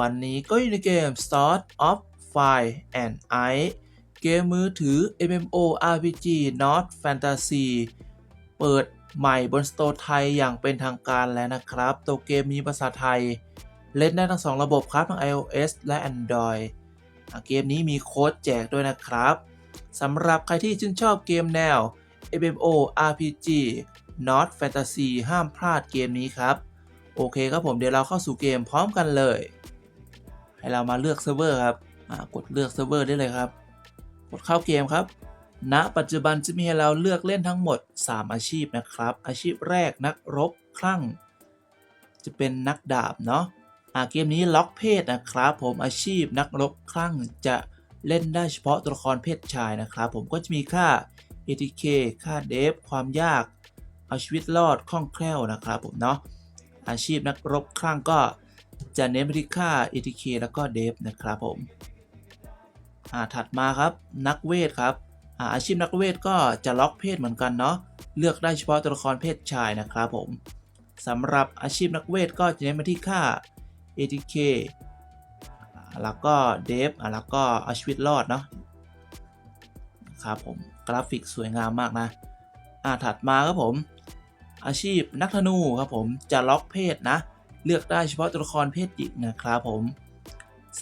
วันนี้ก็อยู่ในเกม Start of Fire and Ice เกมมือถือ MMORPG Not Fantasy เปิดใหม่บนสโตร์ไทยอย่างเป็นทางการแล้วนะครับ ตัวเกมมีภาษาไทย เล่นได้ทั้งสองระบบครับ ทั้ง iOS และ Android อะเกมนี้มีโค้ดแจกด้วยนะครับสำหรับใครที่ชื่นชอบเกมแนว MMORPG Not Fantasy ห้ามพลาดเกมนี้ครับ โอเคครับผมเดี๋ยวเราเข้าสู่เกมพร้อมกันเลย ให้เรามาเลือกเซิร์ฟเวอร์ครับกดเลือกเซิร์ฟเวอร์ได้เลยครับ กดเข้าเกมครับณปัจจุบันจะมีให้เราเลือกเล่นทั้งหมด 3 อาชีพนะครับ อาชีพแรกนักรบคลั่ง จะเป็นนักดาบเนาะเกมนี้ล็อกเพศนะครับ ผมอาชีพนักรบคลั่งจะเล่นได้เฉพาะตัวละครเพศชายนะครับ ผมก็จะมีค่า ATK ค่าเดฟความยาก เอาชีวิตรอดคล่องแคล่วนะครับผมเนาะอาชีพนักรบคลั่งก็ จะเน้นไปที่ค่า ATK แล้วก็เดฟนะครับผมอ่าถัดมาครับนักเวทครับอ่าอาชีพนักเวทก็จะล็อกเพศเหมือนกันเนาะเลือกได้เฉพาะตัวละครเพศชายนะครับผมสำหรับอาชีพนักเวทก็จะเน้นไปที่ค่า ATK แล้วก็เดฟอ่าแล้วก็เอาชีวิตรอดเนาะครับผมกราฟิกสวยงามมากนะอ่าถัดมาครับผม อาชีพนักธนูครับผมจะล็อกเพศนะ เลือกได้เฉพาะตัวละครเพศหญิงนะครับผม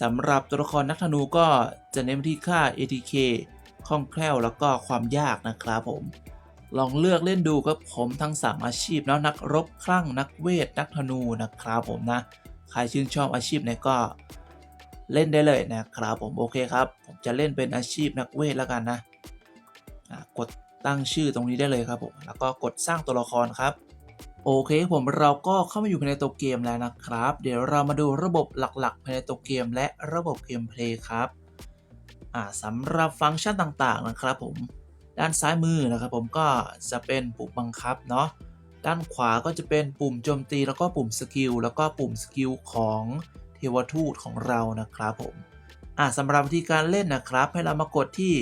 สำหรับตัวละครนักธนูก็จะเน้นที่ค่า ATK คล่องแคล่วแล้วก็ความยากนะครับผม ลองเลือกเล่นดูครับผมทั้ง 3 อาชีพแล้วนักรบคลั่งนักเวทนักธนูนะครับผมนะ ใครชื่นชอบอาชีพไหนก็เล่นได้เลยนะครับผมโอเคครับ ผมจะเล่นเป็นอาชีพนักเวทแล้วกันนะกดตั้งชื่อตรงนี้ได้เลยครับผมแล้วก็กดสร้างตัวละครครับ โอเคผมเราก็เข้ามาอยู่ภายในตัวเกมแล้วนะครับ เดี๋ยวเรามาดูระบบหลักๆภายในตัวเกมและระบบเกมเพลย์ครับอ่าสำหรับฟังก์ชันต่างๆนะครับผมด้านซ้ายมือนะครับผมก็จะเป็นปุ่มบังคับเนาะด้านขวาก็จะเป็นปุ่มโจมตีแล้วก็ปุ่มสกิลแล้วก็ปุ่มสกิลของเทวทูตของเรานะครับผมอ่าสำหรับวิธีการเล่นนะครับ ให้เรามากดที่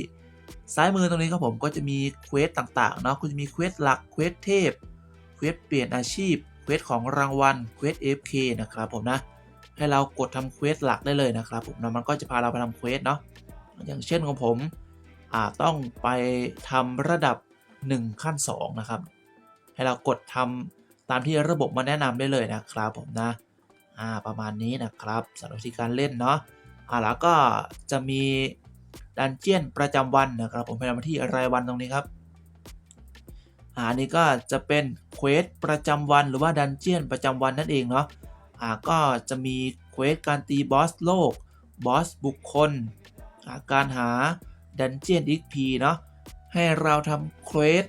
ซ้ายมือตรงนี้ครับผมก็จะมีเควสต่างๆเนาะก็จะมีเควสหลักเควสเทพ วสเปลี่ยนอาชีพเควสของรางวัลเควส FK นะครับผมนะให้เรากดทำเควสหลักได้เลยนะครับผมแล้วมันก็จะพาเราไปทำเควสเนาะอย่างเช่นของผมอ่าต้องไปทำระดับ 1 ขั้น 2 นะครับ ให้เรากดทำตามที่ระบบมาแนะนำได้เลยนะครับผมนะอ่าประมาณนี้นะครับสำหรับวิธีการเล่นเนาะอ่าแล้วก็จะมีดันเจียนประจำวันนะครับ ผมไปทำมที่รายวันตรงนี้ครับ อันนี้ก็จะเป็นเควสประจำวันหรือว่าดันเจียนประจำวันนั่นเองเนาะอ่าก็จะมีเควสการตีบอสโลกบอสบุคคลาการหาดันเจียน XP เนาะให้เราทำเควส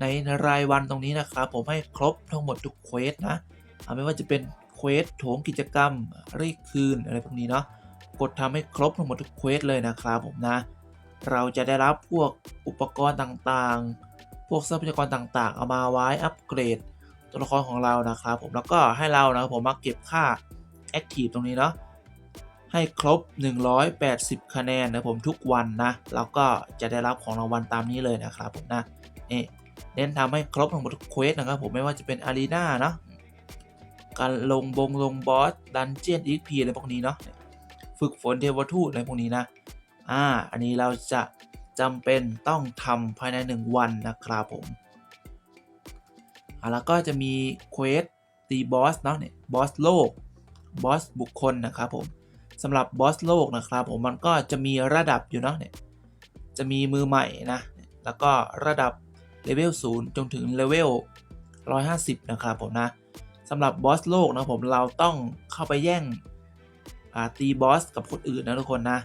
ในรายวันตรงนี้นะครับ ผมให้ครบทั้งหมดทุกเควสนะไม่ว่าจะเป็นเควสโถงกิจกรรมรีคืนอะไรพวกนี้เนาะกดทำให้ครบทั้งหมดทุกเควสเลยนะครับผมนะ เราจะได้รับพวกอุปกรณ์ต่างๆ พวกทรัพยากรต่างๆ เอามาไว้อัปเกรดตัวละครของเรานะครับผมแล้วก็ให้เรานะครับผมมาเก็บค่า Active ตรงนี้เนาะให้ครบ 180 คะแนนนะผมทุกวันนะแล้วก็จะได้รับของรางวัลตามนี้เลยนะครับผมนะนี่เน้นทำให้ครบทั้งหมดทุกเควสนะครับผมไม่ว่าจะเป็นอารีนาเนาะการลงบงลงบอสดันเจียน XP อะไรพวกนี้เนาะฝึกฝนเทวทูตอะไรพวกนี้นะอ่าอันนี้เราจะ จำเป็นต้องทำภายใน 1 วันนะครับผมอแล้วก็จะมีเควสตีบอสเนาะเนี่ยบอสโลกบอสบุคคลนะครับผมสำหรับบอสโลกนะครับผมมันก็จะมีระดับอยู่เนาะเนี่ยจะมีมือใหม่นะแล้วก็ระดับเลเวล0จนถึงเลเวล150 นะครับผมนะสำหรับบอสโลกนะผมเราต้องเข้าไปแย่งตีบอสกับคนอื่นนะทุกคนนะ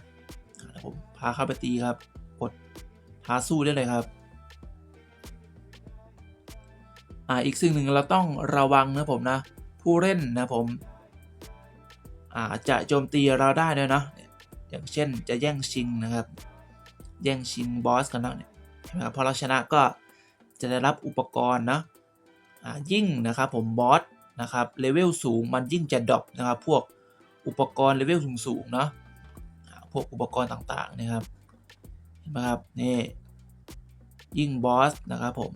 ผมพาเข้าไปตีครับ กดท้าสู้ได้เลยครับอ่าอีกสิ่งหนึ่งเราต้องระวังนะผมนะ ผู้เล่นนะผมอ่าจะโจมตีเราได้ด้วยเนาะอย่างเช่นจะแย่งชิงนะครับ แย่งชิงบอสกันนะเนี่ยเห็นไหมครับพอเราชนะก็จะได้รับอุปกรณ์นะอ่ายิ่งนะครับผมบอสนะครับเลเวลสูงมันยิ่งจะดรอปนะครับ พวกอุปกรณ์เลเวลสูงๆเนาะพวกอุปกรณ์ต่างๆนะครับ ห็นไหมครับนี่ยิ่งบอสนะครับผม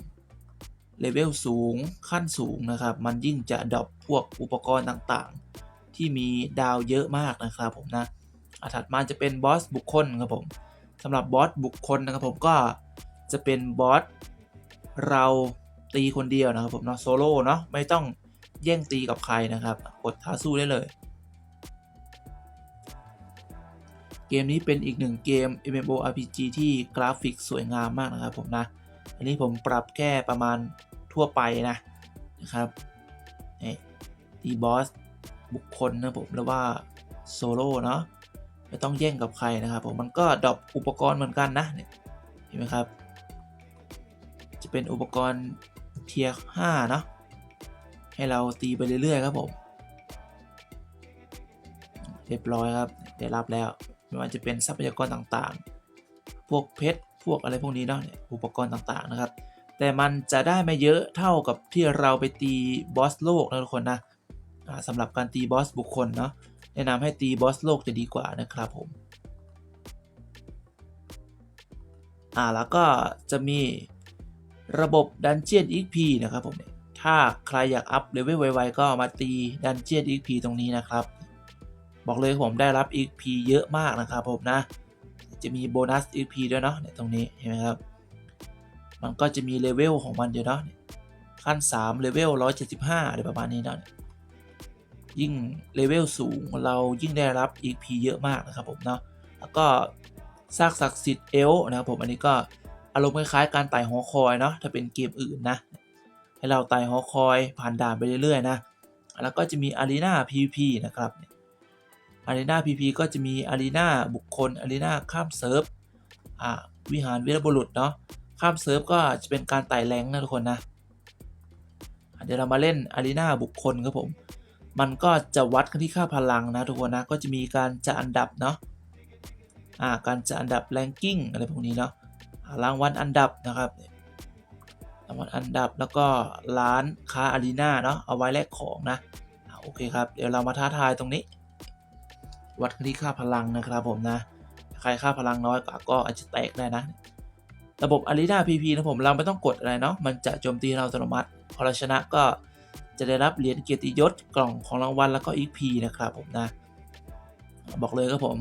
เลเวลสูงขั้นสูงนะครับ มันยิ่งจะดรอปพวกอุปกรณ์ต่างๆ ที่มีดาวเยอะมากนะครับผมนะอะถัดมาจะเป็นบอสบุคคลครับผมสำหรับบอสบุคคลนะครับผมก็จะเป็นบอสเราตีคนเดียวนะครับผมเนาะโซโล่เนาะไม่ต้องแย่งตีกับใครนะครับ กดท้าสู้ได้เลย เกมนี้เป็นอีกหนึ่งเกม MMORPG ที่กราฟิกสวยงามมากนะครับผมนะ อันนี้ผมปรับแค่ประมาณทั่วไปนะนะครับนี่ตีบอสบุคคลนะผมหรือว่าโซโล่เนาะไม่ต้องแย่งกับใครนะครับผมมันก็ดรอปอุปกรณ์เหมือนกันนะเนี่ยเห็นไหมครับ จะเป็นอุปกรณ์เทียร์5เนาะให้เราตีไปเรื่อยๆครับผม เรียบร้อยครับ ได้รับแล้ว ไม่ว่าจะเป็นทรัพยากรต่างๆ พวกเพชรพวกอะไรพวกนี้เนาะอุปกรณ์ต่างๆนะครับ แต่มันจะได้ไม่เยอะเท่ากับที่เราไปตีบอสโลกนะทุกคนนะสำหรับการตีบอสบุคคลเนาะแนะนำให้ตีบอสโลกจะดีกว่านะครับผมอ่าแล้วก็จะมีระบบดันเจียน XP นะครับผมถ้าใครอยากอัพเลเวลไวๆก็มาตีดันเจียน XP ตรงนี้นะครับ บอกเลยผมได้รับ XP เยอะมากนะครับผมนะ จะมีโบนัส XP ด้วยเนาะเนี่ยตรงนี้เห็นไหมครับ มันก็จะมีเลเวลของมันอยู่เนาะเนี่ยขั้น3เลเวล175อะไรประมาณนี้เนาะยิ่งเลเวลสูงเรายิ่งได้รับ XP เยอะมากนะครับผมเนาะแล้วก็ซากศักดิ์สิทธิ์เอลนะครับผมอันนี้ก็อารมณ์คล้ายๆการไต่หอคอยเนาะถ้าเป็นเกมอื่นนะ ให้เราไต่หอคอยผ่านด่านไปเรื่อยๆนะ แล้วก็จะมีอารีนา PVP นะครับอารีนา PVP ก็จะมีอารีนาบุคคลอารีนาข้ามเซิร์ฟวิหารวีรบุรุษเนาะข้ามเซิร์ฟก็จะเป็นการไต่แรงนะทุกคนนะเดี๋ยวเรามาเล่นอารีนาบุคคลครับผม มันก็จะวัดกันที่ค่าพลังนะทุกคนนะก็จะมีการจัดอันดับเนาะการจัดอันดับแรงกิ้งอะไรพวกนี้เนาะรางวัลอันดับนะครับรางวัลอันดับแล้วก็ร้านค้าอารีนาเนาะเอาไว้แลกของนะโอเคครับ เดี๋ยวเรามาท้าทายตรงนี้ วัดที่ค่าพลังนะครับผมนะใครค่าพลังน้อยกว่าก็อาจจะแตกได้นะ ระบบ Arena PP นะผมเราไม่ต้องกดอะไรเนาะ มันจะโจมตีเราอัตโนมัติ พอเราชนะก็จะได้รับเหรียญเกียรติยศกล่องของรางวัลแล้วก็ XP นะครับผมนะ บอกเลยครับผม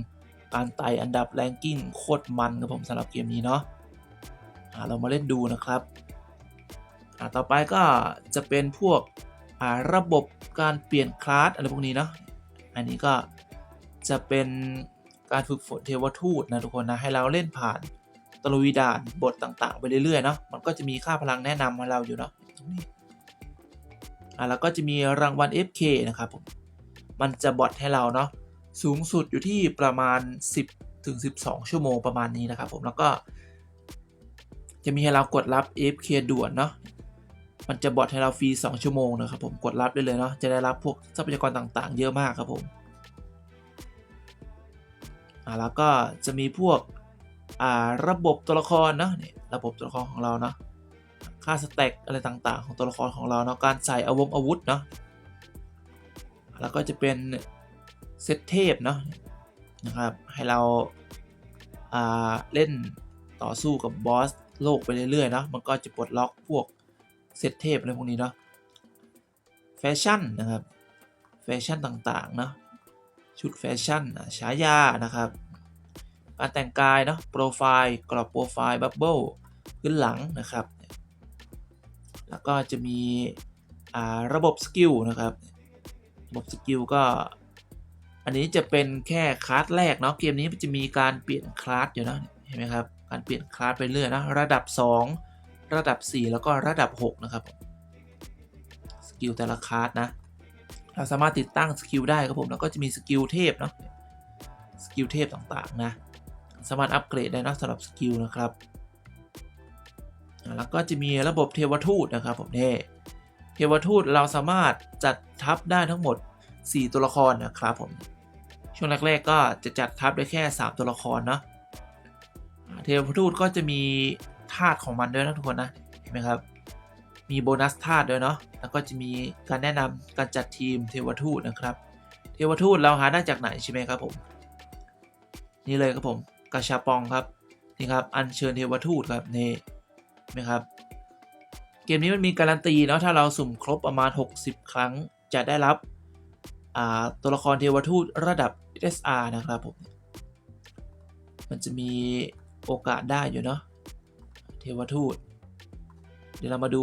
การไต่อันดับแรงกิ้งโคตรมันครับผมสำหรับเกมนี้เนาะเรามาเล่นดูนะครับต่อไปก็จะเป็นพวกระบบการเปลี่ยนคลาสอะไรพวกนี้เนาะ อันนี้ก็ จะเป็นการฝึกฝนเทวทูตนะทุกคนนะให้เราเล่นผ่านตะลุยด่านบทต่างๆ ไปเรื่อยๆเนาะมันก็จะมีค่าพลังแนะนำมาเราอยู่เนาะตรงนี้อะแล้วก็จะมีรางวัล FK นะครับผมมันจะบอทให้เราเนาะสูงสุดอยู่ที่ประมาณ 10ถึง12 ชั่วโมงประมาณนี้นะครับผมแล้วก็ จะมีให้เรากดรับ FK ด่วนเนาะมันจะบอทให้เราฟรี 2 ชั่วโมงนะครับผมกดรับได้เลยเนาะจะได้รับพวกทรัพยากรต่างๆ เยอะมากครับผมอ่า แล้วก็จะมีพวกอ่าระบบตัวละครเนาะนี่ระบบตัวละครของเราเนาะค่าสเต็กอะไรต่างๆ ของตัวละครของเราเนาะการใส่อาวงอาวุธเนาะแล้วก็จะเป็นเซตเทพเนาะนะครับให้เราอ่าเล่นต่อสู้กับบอสโลกไปเรื่อยๆเนาะมันก็จะปลดล็อกพวกเซตเทพอะไรพวกนี้เนาะแฟชั่นนะครับแฟชั่นต่างๆเนาะ ชุดแฟชั่นฉายานะครับการแต่งกายเนาะโปรไฟล์กรอบโปรไฟล์บับเบิลขึ้นหลังนะครับ แล้วก็จะมีระบบสกิลนะครับระบบสกิลก็ อันนี้จะเป็นแค่คลาสแรกเนาะเกมนี้มันจะมีการเปลี่ยนคลาสอยู่นะเห็นไหมครับการเปลี่ยนคลาสไปเรื่อยนะระดับ 2 ระดับ 4 แล้วก็ระดับ 6 นะครับสกิลแต่ละคลาสนะ เราสามารถติดตั้งสกิลได้ครับผมแล้วก็จะมีสกิลเทพเนาะสกิลเทพต่างๆนะสามารถอัปเกรดได้นะสำหรับสกิลนะครับแล้วก็จะมีระบบเทวทูตนะครับผมนี่เทวทูตเราสามารถจัดทัพได้ทั้งหมด 4 ตัวละครนะครับผมช่วงแรกๆก็จะจัดทัพได้แค่ 3 ตัวละครเนาะเทวทูตก็จะมีธาตุของมันด้วยนะทุกคนนะเห็นไหมครับ มีโบนัสธาตุด้วยเนาะ แล้วก็จะมีการแนะนำการจัดทีมเทวทูตนะครับ เทวทูตเราหาได้จากไหนใช่ไหมครับผม นี่เลยครับผมกาชาปองครับ นี่ครับ อัญเชิญเทวทูตครับนี่นไหมครับ เกมนี้มันมีการันตีเนาะ ถ้าเราสุ่มครบประมาณ 60 ครั้งจะได้รับตัวละครเทวทูตระดับ SR นะครับผม มันจะมีโอกาสได้อยู่เนาะ เทวทูต เดี๋ยวเรามาดู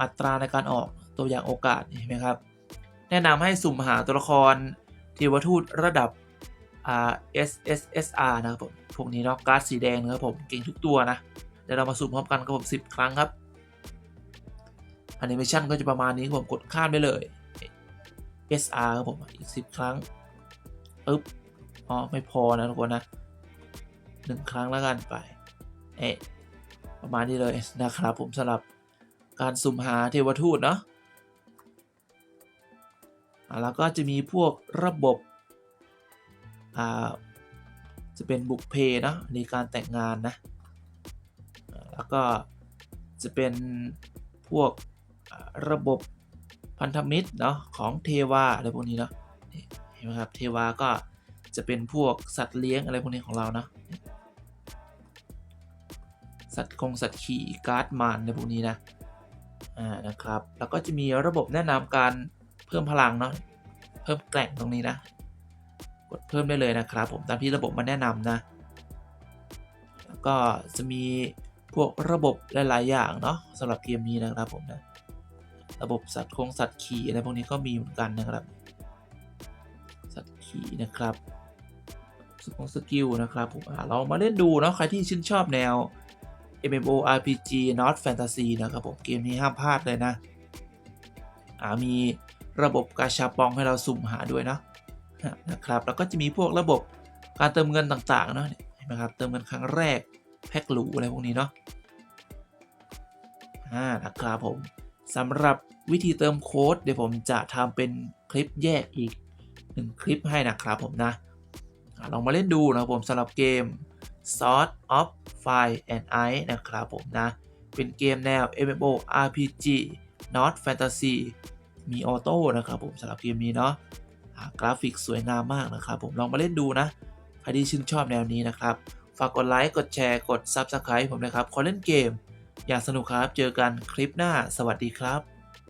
อัตราในการออกตัวอย่างโอกาสเห็นไหมครับ แนะนำให้สุ่มหาตัวละครเทวทูตระดับ SSSR นะครับผมพวกนี้เนาะการ์ดสีแดงนะครับผมเก่งทุกตัวนะ เดี๋ยวเรามาสุ่มพร้อมกันครับผม10 ครั้งครับแอนิเมชันก็จะประมาณนี้ครับผมกดข้ามได้เลย SR ครับผมอีก 10 ครั้งปึ๊บอ๋อไม่พอนะทุกคนนะหนึ่งครั้งแล้วกันไป เอะประมาณนี้เลยนะครับผมสำหรับ การสุ่มหาเทวทูตเนาะแล้วก็จะมีพวกระบบอ่าจะเป็นบุกเพเนาะในการแต่งงานนะแล้วก็จะเป็นพวกระบบพันธมิตรเนาะของเทวาอะไรพวกนี้เนาะเห็นไหมครับเทวาก็จะเป็นพวกสัตว์เลี้ยงอะไรพวกนี้ของเราเนาะสัตว์คงสัตว์ขี่การ์ดมานอะไรพวกนี้นะ อ่านะครับ แล้วก็จะมีระบบแนะนำการเพิ่มพลังเนาะเพิ่มแกร่งตรงนี้นะ กดเพิ่มได้เลยนะครับ ผมตามที่ระบบมาแนะนำนะ แล้วก็จะมีพวกระบบหลายๆอย่างเนาะสำหรับเกมนี้นะครับผมนะระบบสัตว์คงสัตว์ขี่อะไรพวกนี้ก็มีเหมือนกันนะครับ สัตว์ขี่นะครับสกิลนะครับผมอะเรามาเล่นดูเนาะใครที่ชื่นชอบแนว MMORPG Not Fantasy นะครับผมเกมนี้ห้ามพลาดเลยนะอ่ามีระบบกาชาปองให้เราสุ่มหาด้วยนะนะครับ แล้วก็จะมีพวกระบบการเติมเงินต่างๆเนาะเห็นไหมครับเติมเงินครั้งแรกแพ็คหรูอะไรพวกนี้เนาะอ่านะครับผมสำหรับวิธีเติมโค้ดเดี๋ยวผมจะทำเป็นคลิปแยกอีกหนึ่งคลิปให้นะครับผมนะลองมาเล่นดูนะครับผมสำหรับเกม Sword of Fire and Ice นะครับผมนะ เป็นเกมแนว MMO RPG Not Fantasy มีออโต้นะครับผมสำหรับเกมนี้เนาะกราฟิกสวยงามมากนะครับผมลองมาเล่นดูนะ ใครที่ชื่นชอบแนวนี้นะครับ ฝากกดไลค์ กดแชร์ กด Subscribe ผมนะครับ ขอเล่นเกม อยางสนุกครับ เจอกันคลิปหน้า สวัสดีครับ